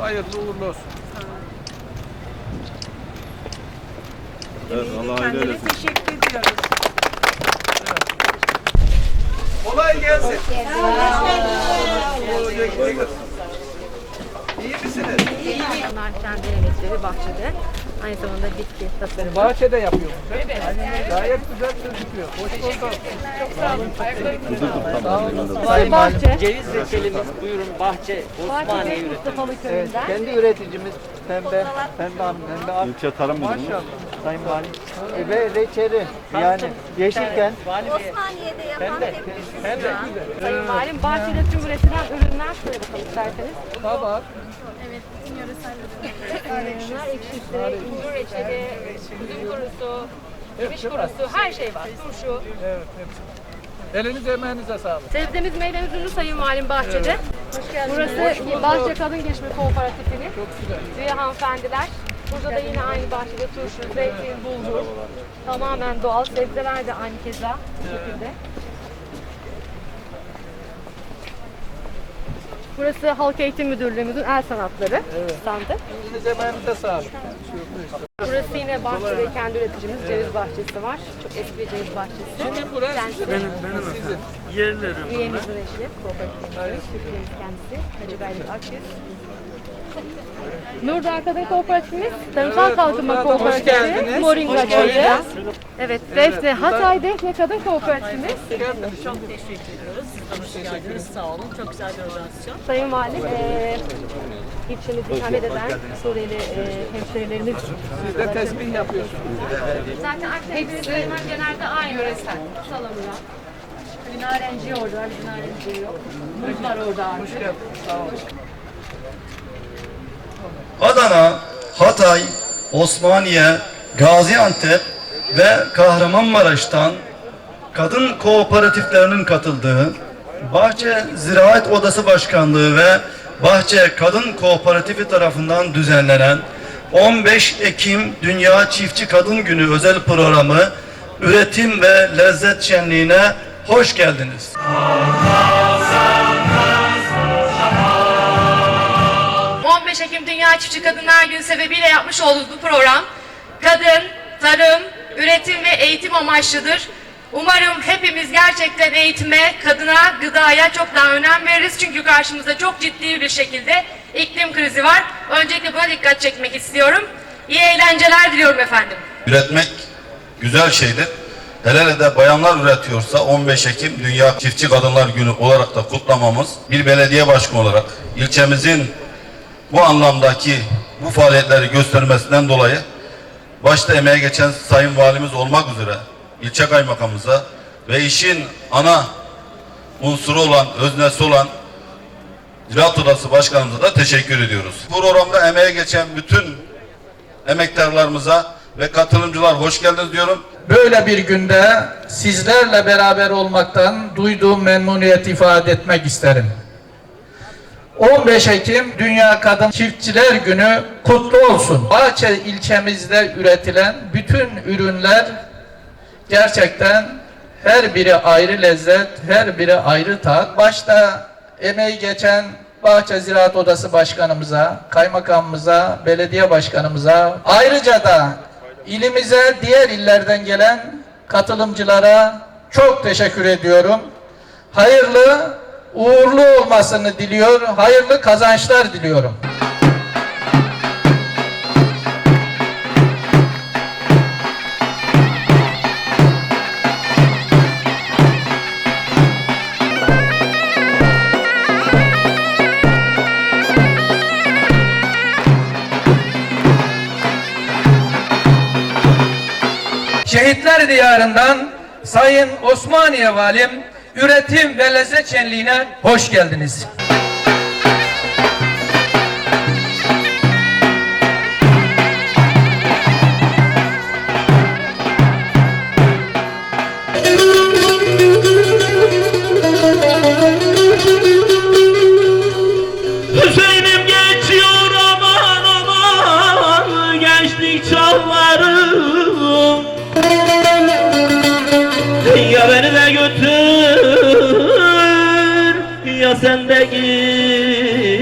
Hayırlı uğurlu olsun. Evet, Allah hayırlı Kendine eylesin. teşekkür ediyoruz. Kolay gelsin. Ne güzel. İyi misiniz? Bunlar kendi yemekleri bahçede. Aynı zamanda bitki tasarımı. Bahçede yapıyor. Evet. Gayet güzel gözüküyor. Hoş bulduk. Sağ olun. Bahçe. Ceviz reçelimiz buyurun bahçe Osmaniye Bahçe. Mustafalı Evet, köyünden. kendi üreticimiz Pembe, Pembe Hanım, Pembe Ak. İlçe Tarım Müdürlüğü. Maşallah. Sayın Valim. E, ve reçeli yani yeşilken Osmaniye'de yapan Pembe, hep Pembe. Sayın Valim, bahçede tüm üretilen ürünler şöyle bakalım isterseniz. Kabak, Ürünler ekşisi, incir reçeli, üzüm kurusu, yemiş kurusu, her şey var. Turşu. evet hepsi. Eliniz emeğinize sağlık. Sebzemiz meyvemiz ürünü Sayın Valim bahçede. Burası Bahçe Kadın Gelişme Kooperatifinin üye hanımefendiler. Burada da yine aynı bahçede turşu, zeytin, bulgur. Tamamen doğal. Sebzeler de aynı keza bu şekilde. Burası Halk Eğitim Müdürlüğümüzün el sanatları standı. Eliniz emeğinize sağlık. Burası yine bahçede kendi üreticimiz ceviz bahçesi var. Çok eski bir ceviz bahçesi. Şimdi burası Kendisi benim, benim sizin. üyemizin eşi, kooperatifimiz, Türkiye'miz kendisi. Hacı Beylik Akyüz. Nurdağ Kadın Kooperatifimiz, Tarımsal Evet, Kalkınma hoş Kooperatifi, geldiniz. Moringa Hoş Çayı. geldiniz. Evet, Defne, Hatay Defne Kadın Kooperatifimiz. Çok teşekkür ediyoruz. Hoş geldiniz. Sağ olun. Çok güzel bir organizasyon. Sayın Valim, eee ilçemizi ikamet eden Suriyeli eee hemşehrilerimiz. Siz de tesbih yapıyorsunuz. Zaten hepsi genelde aynı yöresel. Salamura. Narenciye orada narenciye yok. Muz var orada artık. Sağ olun. Adana, Hatay, Osmaniye, Gaziantep ve Kahramanmaraş'tan kadın kooperatiflerinin katıldığı Bahçe Ziraat Odası Başkanlığı ve Bahçe Kadın Kooperatifi tarafından düzenlenen 15 Ekim Dünya Çiftçi Kadın Günü özel programı Üretim ve Lezzet Şenliği'ne hoş geldiniz. 15 Ekim Dünya Çiftçi Kadınlar Günü sebebiyle yapmış olduğumuz bu program kadın, tarım, üretim ve eğitim amaçlıdır. Umarım hepimiz gerçekten eğitime, kadına, gıdaya çok daha önem veririz. Çünkü karşımızda çok ciddi bir şekilde iklim krizi var. Öncelikle buna dikkat çekmek istiyorum. İyi eğlenceler diliyorum efendim. Üretmek güzel şeydir. Hele hele de bayanlar üretiyorsa 15 Ekim Dünya Çiftçi Kadınlar Günü olarak da kutlamamız bir belediye başkanı olarak ilçemizin bu anlamdaki bu faaliyetleri göstermesinden dolayı başta emeğe geçen Sayın Valimiz olmak üzere ilçe kaymakamımıza ve işin ana unsuru olan, öznesi olan Ziraat Odası Başkanımıza da teşekkür ediyoruz. Bu programda emeğe geçen bütün emektarlarımıza ve katılımcılar hoş geldiniz diyorum. Böyle bir günde sizlerle beraber olmaktan duyduğum memnuniyet ifade etmek isterim. 15 Ekim Dünya Kadın Çiftçiler Günü kutlu olsun. Bahçe ilçemizde üretilen bütün ürünler gerçekten her biri ayrı lezzet, her biri ayrı tat. Başta emeği geçen Bahçe Ziraat Odası Başkanımıza, kaymakamımıza, belediye başkanımıza, ayrıca da ilimize diğer illerden gelen katılımcılara çok teşekkür ediyorum. Hayırlı, uğurlu olmasını diliyor, hayırlı kazançlar diliyorum. Şehitler Diyarı'ndan Sayın Osmaniye Valim Üretim ve Lezzet Şenliği'ne hoş geldiniz. sen de gitme